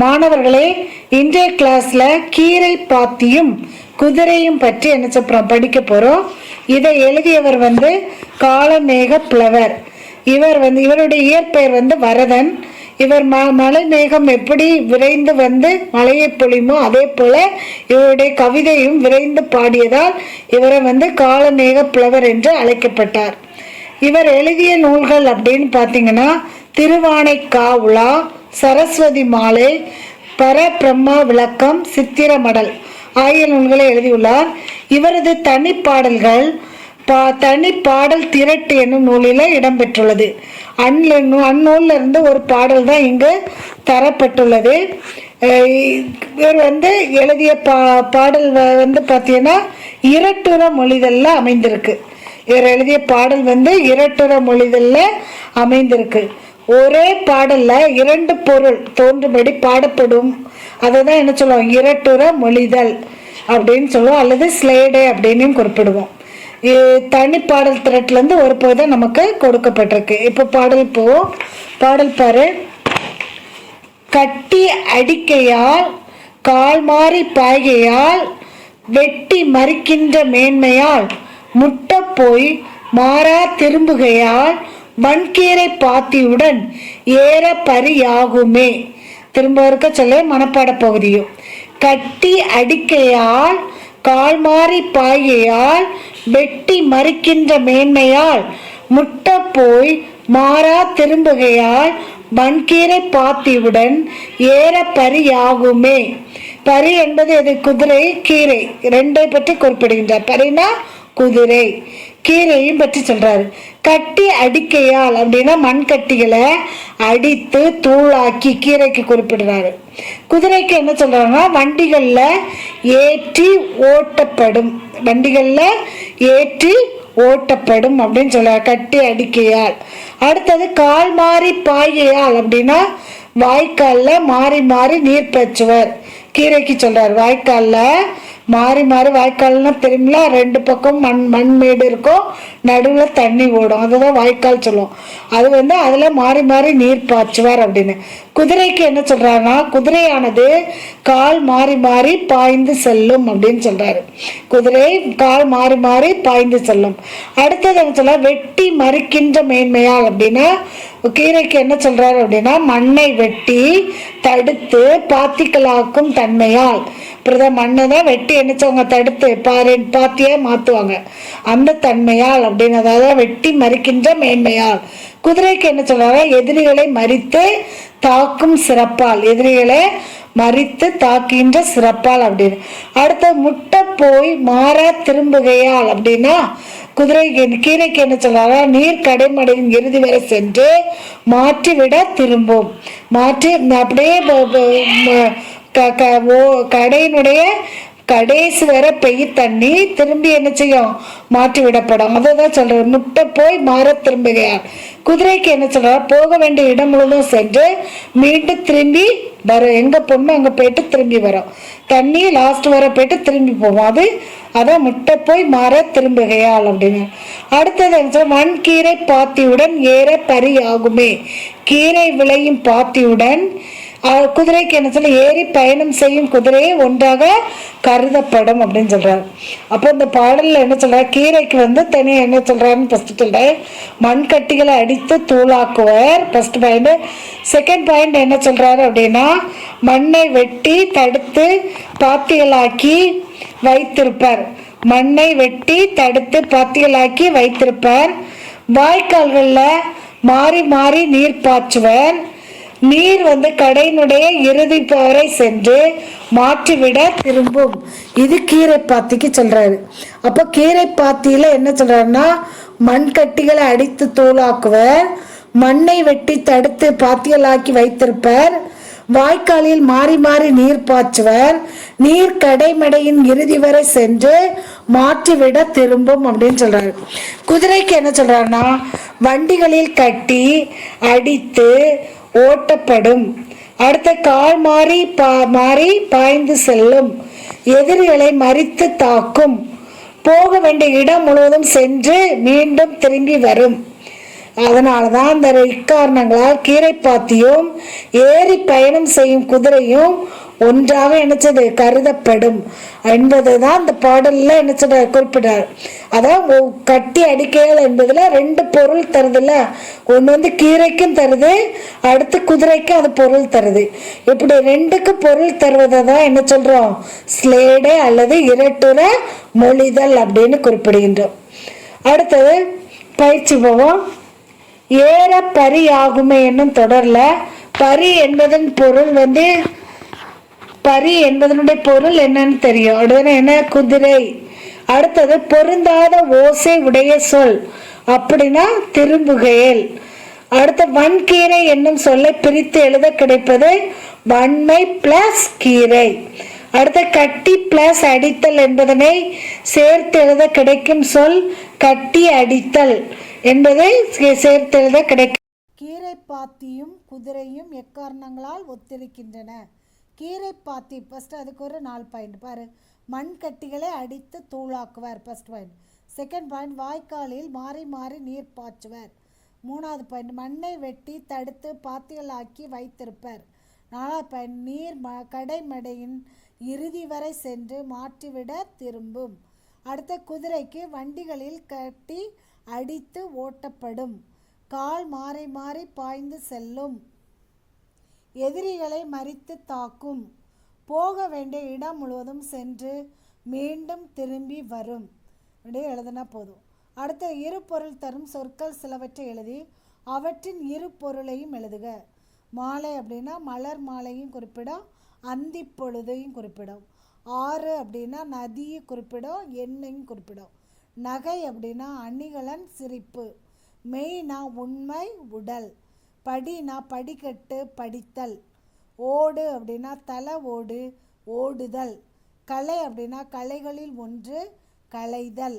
மாணவர்களே இன்றைய கிளாஸ்ல கீரை பாத்தியும் குதிரையும் பற்றி என்ன சொல்றோம் படிக்க போறோம். இதை எழுதியவர் வந்து காலமேக புலவர். இவர் வந்து இவருடைய இயற்பெயர் வந்து வரதன். இவர் ம மலை மேகம் எப்படி விரைந்து வந்து மலையை பொழியுமோ அதே போல இவருடைய கவிதையும் விரைந்து பாடியதால் இவரை வந்து காலமேக புலவர் என்று அழைக்கப்பட்டார். இவர் எழுதிய நூல்கள் அப்படின்னு பார்த்தீங்கன்னா திருவானைக்காவுலா சரஸ்வதி மாலை பரபிரம்மா விளக்கம் சித்திரமடல் ஆகிய நூல்களை எழுதியுள்ளார். இவரது தனிப்பாடல்கள் பா தனி பாடல் திரட்டு என்னும் நூலில் இடம்பெற்றுள்ளது. அந்நூ அந்நூல்ல இருந்து ஒரு பாடல் தான் இங்கு தரப்பட்டுள்ளது. இவர் வந்து எழுதிய பா பாடல் வந்து பார்த்தீங்கன்னா இரட்டுற மொழிதல்ல அமைந்திருக்கு. இவர் எழுதிய பாடல் வந்து இரட்டுற மொழிதல்ல அமைந்திருக்கு. ஒரே பாடல்ல இரண்டு பொருள் தோன்றும்படி பாடப்படும். அதை தான் என்ன சொல்லுவோம் இரட்டுற மொழிதல் அப்படின்னு சொல்லுவோம். அல்லது ஸ்லேடே அப்படின்னு குறிப்பிடுவோம். தனி பாடல் திரட்டுலேருந்து ஒரு பகுதி நமக்கு கொடுக்கப்பட்டிருக்கு. இப்போ பாடல் போவோம் பாடல் பாரு. கட்டி அடிக்கையால் கால் மாறி பாய்கையால் வெட்டி மறிக்கின்ற மேன்மையால் முட்டை போய் மாறா திரும்புகையால் வன்கீரை பாத்தியுடன் ஏற பரியாகுமே திரும்ப இருக்க சொல்ல மனப்பாட பகுதியும் கட்டி அடிக்கையால் கால் மாறி பாய்கையால் வெட்டி மறிக்கின்ற மேன்மையால் முட்ட போய் மாறா திரும்புகையால் மண்கீரை பாத்தியுடன் ஏற பரியாகுமே பரி என்பது எது? குதிரை கீரை. ரெண்டை பற்றி குறிப்பிடுகின்றார். பரினா குதிரை. கீரையும் பற்றி சொல்றாரு. கட்டி அடிக்கையால் அப்படின்னா மண்கட்டிகளை அடித்து தூளாக்கி கீரைக்கு குறிப்பிடுறாரு. குதிரைக்கு என்ன சொல்றாங்கன்னா வண்டிகளில் ஏற்றி ஓட்டப்படும். வண்டிகளில் ஏற்றி ஓட்டப்படும் அப்படின்னு சொல்றாரு கட்டி அடிக்கையால். அடுத்தது கால் மாறி பாய்கையால் அப்படின்னா வாய்க்காலில் மாறி மாறி நீர் பச்சுவர் கீரைக்கு சொல்றாரு வாய்க்காலில் மாறி மாறி வாய்க்கால்னா தெரியுங்களா? ரெண்டு பக்கம் மண் மண் மேடு இருக்கும். நடுவில் தண்ணி ஓடும். அதுதான் வாய்க்கால் சொல்லுவோம். அது வந்து அதில் மாறி மாறி நீர் பாய்ச்சுவார் அப்படின்னு. குதிரைக்கு என்ன சொல்கிறாங்கன்னா குதிரையானது கால் மாறி மாறி பாய்ந்து செல்லும் அப்படின்னு சொல்கிறாரு குதிரை கால் மாறி மாறி பாய்ந்து செல்லும். அடுத்தது என்ன சொல்ல வெட்டி மறுக்கின்ற மேன்மையால் அப்படின்னா கீரைக்கு என்ன சொல்கிறாரு அப்படின்னா மண்ணை வெட்டி தடுத்து பாத்திக்கலாக்கும் தன்மையால். இப்படிதான் மண்ணை தான் வெட்டி எண்ணிச்சவங்க தடுத்து பாரு பாத்தியே மாத்துவாங்க. அந்த தன்மையால் அப்படின்னு அதாவது வெட்டி மறிக்கின்ற மேன்மையால். குதிரைக்கு என்ன சொல்றாங்க? எதிரிகளை மறித்து தாக்கும் சிறப்பால். எதிரிகளை மறித்து தாக்கின்ற சிறப்பால் அப்படின்னு. அடுத்து முட்டை போய் மாற திரும்புகையால் அப்படின்னா குதிரைக்கு கீரைக்கு என்ன சொல்றாங்க? நீர் கடைமடையின் இறுதி வரை சென்று மாற்றிவிட திரும்பும். மாற்றி அப்படியே க- க- ஓ- கடையினுடைய கடைசி வரை பெய் தண்ணி திரும்பி என்ன செய்யும்? மாற்றி விடப்படும். அதை தான் சொல்றேன் முட்டை போய் மாற திரும்புகிறார். குதிரைக்கு என்ன சொல்றாரு? போக வேண்டிய இடம் முழுவதும் சென்று மீண்டும் திரும்பி வரும். எங்க பொண்ணு அங்க போயிட்டு திரும்பி வரும். தண்ணி லாஸ்ட் வரை போயிட்டு திரும்பி போகும். அது அதான் முட்டை போய் மாற திரும்புகையாள் அப்படின்னு. அடுத்தது என்ன சொல்ற வன்கீரை பாத்தியுடன் ஏற பரி ஆகுமே கீரை விளையும் பாத்தியுடன் குதிரைக்கு என்ன சொல்ல ஏறி பயணம் செய்யும் குதிரையை ஒன்றாக கருதப்படும் அப்படின்னு சொல்றாரு. அப்போ இந்த பாடல்ல என்ன சொல்கிறார் கீரைக்கு வந்து தனியாக என்ன சொல்றாருன்னு ஃபர்ஸ்ட் சொல்றேன் மண்கட்டிகளை அடித்து தூளாக்குவர் ஃபர்ஸ்ட் பாயிண்ட் செகண்ட் பாயிண்ட் என்ன சொல்றாரு அப்படின்னா மண்ணை வெட்டி தடுத்து பாத்திகளாக்கி வைத்திருப்பார். மண்ணை வெட்டி தடுத்து பாத்திகளாக்கி வைத்திருப்பார். வாய்க்கால்களில் மாறி மாறி நீர் பாய்ச்சுவர். நீர் வந்து கடையினுடைய இறுதி வரை சென்று மாற்றிவிட திரும்பும். இது கீரை பாத்திக்கு சொல்றாரு. அப்போ கீரை பாத்தியில என்ன சொல்றாருன்னா மண் கட்டிகளை அடித்து தூளாக்குவர் மண்ணை வெட்டி தடுத்து பாத்தியலாக்கி வைத்திருப்பர் வாய்க்காலில் மாறி மாறி நீர் பாய்ச்சுவர் நீர் கடைமடையின் இறுதி வரை சென்று மாற்றிவிட திரும்பும் அப்படின்னு சொல்றாரு. குதிரைக்கு என்ன சொல்றாருன்னா வண்டிகளில் கட்டி அடித்து ஓட்டப்படும். அடுத்த கால் மாறி பா மாறி பாய்ந்து செல்லும். எதிரிகளை மறித்து தாக்கும். போக வேண்டிய இடம் முழுவதும் சென்று மீண்டும் திரும்பி வரும். அதனால தான் அந்த இக்காரணங்களால் கீரைப்பாத்தியும் ஏறி பயணம் செய்யும் குதிரையும் ஒன்றாக என்னச்சது கருதப்படும் என்பது தான் அந்த பாடலில் என்னச்சது குறிப்பிடார் அதான் கட்டி அடிக்கைகள் என்பதில் ரெண்டு பொருள் தருதுல்ல ஒன்று வந்து கீரைக்கும் தருது அடுத்து குதிரைக்கும் அது பொருள் தருது. இப்படி ரெண்டுக்கு பொருள் தருவதை தான் என்ன சொல்கிறோம் ஸ்லேடை அல்லது இரட்டுற மொழிதல் அப்படின்னு குறிப்பிடுகின்றோம். அடுத்தது பயிற்சி போவோம். ஏற பரி ஆகுமே என்னும் தொடரில் பரி என்பதன் பொருள் வந்து பரி என்பதனுடைய பொருள் என்னன்னு தெரியும். உடனே என்ன? குதிரை. அடுத்தது பொருந்தாத ஓசை உடைய சொல். அப்படின்னா திரும்புகையில். அடுத்த வன்கீரை என்னும் சொல்லை பிரித்து எழுத கிடைப்பது வன்மை பிளஸ் கீரை. அடுத்த கட்டி பிளஸ் அடித்தல் என்பதனை சேர்த்து எழுத கிடைக்கும் சொல் கட்டி அடித்தல் என்பதை சேர்த்து எழுத கிடைக்கும். கீரை பாத்தியும் குதிரையும் எக்காரணங்களால் ஒத்திருக்கின்றன? கீரை பாத்தி ஃபர்ஸ்ட் அதுக்கு ஒரு நாலு பாயிண்ட் பாரு மண் கட்டிகளை அடித்து தூளாக்குவார் ஃபர்ஸ்ட் பாயிண்ட் செகண்ட் பாயிண்ட் வாய்க்காலில் மாறி மாறி நீர் பாய்ச்சுவர். மூணாவது பாயிண்ட் மண்ணை வெட்டி தடுத்து பாத்திகளாக்கி வைத்திருப்பர். நாலாவது பாயிண்ட் நீர் ம கடைமடையின் இறுதி வரை சென்று மாற்றிவிட திரும்பும். அடுத்த குதிரைக்கு வண்டிகளில் கட்டி அடித்து ஓட்டப்படும். கால் மாறி மாறி பாய்ந்து செல்லும். எதிரிகளை மறித்து தாக்கும். போக வேண்டிய இடம் முழுவதும் சென்று மீண்டும் திரும்பி வரும். அப்படியே எழுதினா போதும். அடுத்த இரு பொருள் தரும் சொற்கள் சிலவற்றை எழுதி அவற்றின் இரு பொருளையும் எழுதுக. மாலை அப்படின்னா மலர் மாலையும் குறிப்பிடும் அந்தி பொழுதையும் குறிப்பிடும். ஆறு அப்படின்னா நதியை குறிப்பிடும் எண்ணையும் குறிப்பிடும். நகை அப்படின்னா அணிகலன் சிரிப்பு. மெய்னா உண்மை உடல். படினா படிக்கட்டு படித்தல். ஓடு அப்படின்னா தலை ஓடு ஓடுதல். கலை அப்படின்னா கலைகளில் ஒன்று களைதல்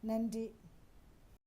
நன்றி.